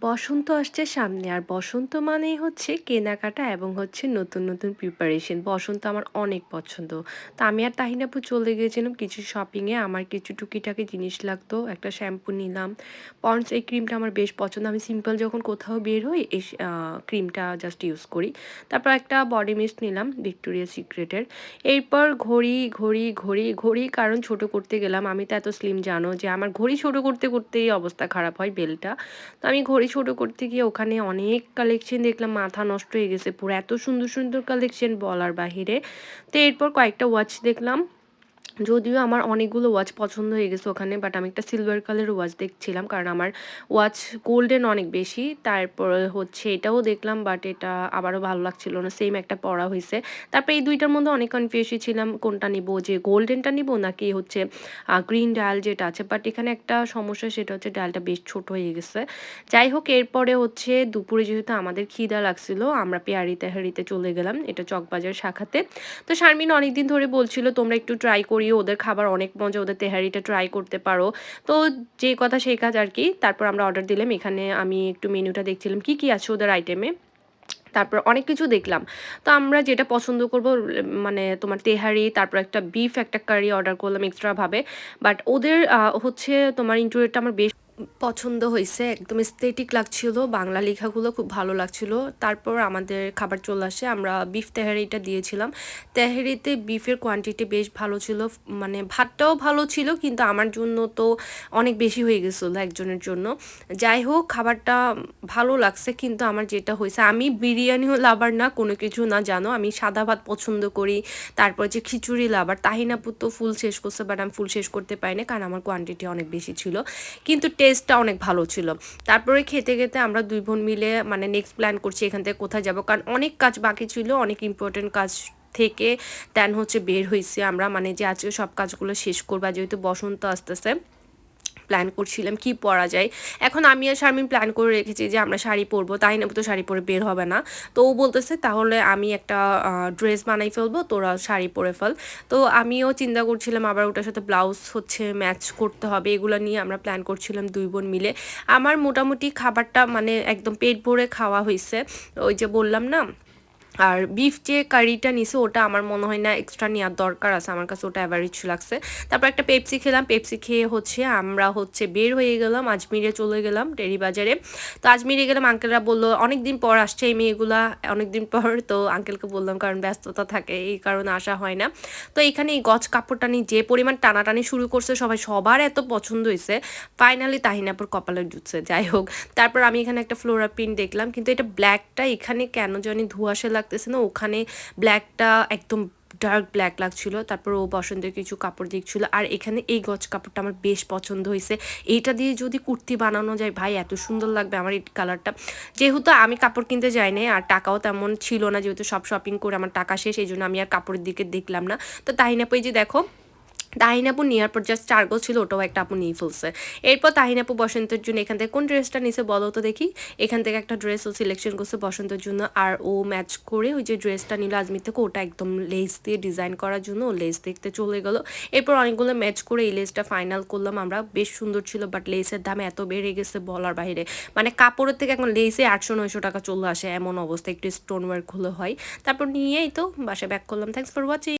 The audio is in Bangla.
বসন্ত আসছে সামনে, আর বসন্ত মানেই হচ্ছে কেনাকাটা এবং হচ্ছে নতুন নতুন প্রিপারেশন বসন্ত আমার অনেক পছন্দ। তো আমি আর তাহিনাপু চলে গিয়েছিলাম কিছু শপিংয়ে আমার কিছু টুকিটাকি জিনিস লাগতো, একটা শ্যাম্পু নিলাম। পন্ডস, এই ক্রিমটা আমার বেশ পছন্দ। আমি সিম্পল যখন কোথাও বের হই, এই ক্রিমটা জাস্ট ইউজ করি। তারপর একটা বডি মিস্ট নিলাম ভিক্টোরিয়া সিক্রেটের এরপর ঘড়ি ঘড়ি ঘড়ি ঘড়ি, কারণ ছোট করতে গেলাম। আমি তো এত স্লিম জানো যে আমার ঘড়ি ছোট করতে, করতেই অবস্থা খারাপ হয় বেলটা তো আমি ঘড়ি ছোট করতে গিয়ে ওখানে অনেক কালেকশন দেখলাম, মাথা নষ্ট হয়ে গেছে পুরো। এত সুন্দর সুন্দর কালেকশন বলার বাহিরে। তো এরপর কয়েকটা ওয়াচ দেখলাম। যদিও আমার অনেকগুলো ওয়াচ পছন্দ হয়ে গেছে ওখানে বাট আমি একটা সিলভার কালারের ওয়াচ দেখছিলাম, কারণ আমার ওয়াচ গোল্ডেন অনেক বেশি, তারপর হচ্ছে এটাও দেখলাম বাট এটা আবারও ভালো লাগছিল না সেম একটা পড়া হয়েছে। তারপর এই দুইটার মধ্যে অনেক কনফিউজই ছিলাম, কোনটা নিব, যে গোল্ডেনটা নিব নাকি হচ্ছে গ্রিন ডায়াল যেটা আছে বাট এখানে একটা সমস্যা সেটা হচ্ছে ডায়ালটা বেশ ছোট হয়ে গেছে। যাই হোক, এরপরে হচ্ছে দুপুরে যেহেতু আমাদের খিদা লাগছিল, আমরা পেয়ারি তেহারিতে চলে গেলাম, এটা চকবাজার শাখাতে। তো শারমিন অনেকদিন ধরে বলছিল, তোমরা একটু ট্রাই করি করিও ওদের খাবার অনেক মজা, ওদের তেহারিটা ট্রাই করতে পারো। তো যে কথা সেই কাজ আর কি। তারপর আমরা অর্ডার দিলাম, এখানে আমি একটু মেনুটা দেখছিলাম, কি কি আছে ওদের আইটেমে তারপর অনেক কিছু দেখলাম। তো আমরা যেটা পছন্দ করব মানে তোমার তেহারি, তারপর একটা বিফ একটা কারি অর্ডার করলাম এক্সট্রাভাবে বাট ওদের হচ্ছে তোমার ইন্টারভিউটা আমার বেশ পছন্দ হয়েছে, একদম স্থেটিক লাগছিল, বাংলা লেখাগুলো খুব ভালো লাগছিল। তারপর আমাদের খাবার চলে আসে, আমরা বিফ তেহারিটা দিয়েছিলাম। তেহারিতে বিফের কোয়ান্টিটি বেশ ভালো ছিল মানে ভাতটাও ভালো ছিল, কিন্তু আমার জন্য তো অনেক বেশি হয়ে গেছিল একজনের জন্য। যাই হোক, খাবারটা ভালো লাগছে, কিন্তু আমার যেটা হয়েছে, আমি বিরিয়ানিও লাভার না, কোনো কিছু না জানো, আমি সাদা ভাত পছন্দ করি, তারপর যে খিচুড়ি লাভার তাহিনাপুর তো ফুল শেষ করছে বাট আমি ফুল শেষ করতে পারি পারিনি, কারণ আমার কোয়ান্টিটি অনেক বেশি ছিল। কিন্তু টেস্টটা অনেক ভালো ছিল। তারপরে খেতে খেতে আমরা দুই বোন মিলে মানে নেক্সট প্ল্যান করছি এখান থেকে কোথায় যাব। কারণ অনেক কাজ বাকি ছিল, অনেক ইম্পর্টেন্ট কাজ থেকে দেন হচ্ছে বের হয়েছে আমরা। মানে যে আজকে সব কাজগুলো শেষ করবা, যেহেতু বসন্ত আসতেছে। প্ল্যান করছিলাম কি পরা যায়। এখন আমি আর শারমিন প্ল্যান করে রেখেছি যে আমরা শাড়ি পরবো, তাই না তো শাড়ি পরে বের হবে না। তো ও বলতেছে, তাহলে আমি একটা ড্রেস বানাই ফেলব, তোরা শাড়ি পরে ফেল। তো আমিও চিন্তা করছিলাম, আবার ওটার সাথে ব্লাউজ হচ্ছে ম্যাচ করতে হবে, এগুলো নিয়ে আমরা প্ল্যান করছিলাম দুই বোন মিলে। আমার মোটামুটি খাবারটা মানে একদম পেট ভরে খাওয়া হয়েছে ওই যে বললাম না আর বিফ যে কারিটা নিছে, ওটা আমার মনে হয় না এক্সট্রা নেওয়ার দরকার আছে, আমার কাছে ওটা অ্যাভারেজ লাগছে। তারপর একটা পেপসি খেলাম পেপসি খেয়ে হচ্ছে আমরা হচ্ছে বের হয়ে গেলাম, আজমিরে চলে গেলাম টেরি বাজারে। তো আজমিরে গেলাম আঙ্কেলরা বলল অনেক দিন পর আসছে এই মেয়েগুলা অনেক দিন পর। তো আঙ্কেলকে বললাম, কারণ ব্যস্ততা থাকে, এই কারণে আসা হয় না। তো এখানে এই গছ কাপড়টা নিয়ে যে পরিমাণ টানাটানি শুরু করছে, সবাই সবার এত পছন্দ হয়েছে। ফাইনালি তাহিনাপুর কপালে জুটছে যাই হোক। তারপর আমি এখানে একটা ফ্লোরা প্রিন্ট দেখলাম, কিন্তু এটা ব্ল্যাকটা এখানে কেন জানি ধোয়াশে লাগতেছে না। ওখানে ব্ল্যাকটা একদম ডার্ক ব্ল্যাক লাগছিল। তারপর ও বসন্তের কিছু কাপড় দেখছিল। আর এখানে এই গজ কাপড়টা আমার বেশ পছন্দ হয়েছে। এইটা দিয়ে যদি কুর্তি বানানো যায়, ভাই এত সুন্দর লাগবে আমার এই কালারটা যেহেতু আমি কাপড় কিনতে যাই যাইনি আর টাকাও তেমন ছিল না, যেহেতু সব শপিং করে আমার টাকা শেষ, এই জন্য আমি আর কাপড়ের দিকে দেখলাম না। তো তাহিনা পেয়ে যে দেখো তাহিনাপু নেওয়ার পর জাস্ট চার্গো ছিল, ওটাও একটা আপু নিয়ে ফেলছে। এরপর তাহিনাপু বসন্তের জন্য এখান থেকে কোন ড্রেসটা নিছে বলো তো দেখি। এখান থেকে একটা ড্রেস ও সিলেকশন করছে বসন্তের জন্য, আর ও ম্যাচ করে ওই যে ড্রেসটা নিল আজমির থেকে, ওটা একদম লেস দিয়ে ডিজাইন করার জন্য, ও লেস দেখতে চলে গেল। এরপর অনেকগুলো ম্যাচ করে এই লেসটা ফাইনাল করলাম আমরা। বেশ সুন্দর ছিল বাট লেসের দাম এত বেড়ে গেছে বলার বাইরে। মানে কাপড়ের থেকে এখন লেসে আটশো নয়শো টাকা চলে আসে, এমন অবস্থা, একটু স্টোন ওয়ার্ক হলে হয়। তারপর নিয়েই তো বাসায় ব্যাক করলাম। Thanks for watching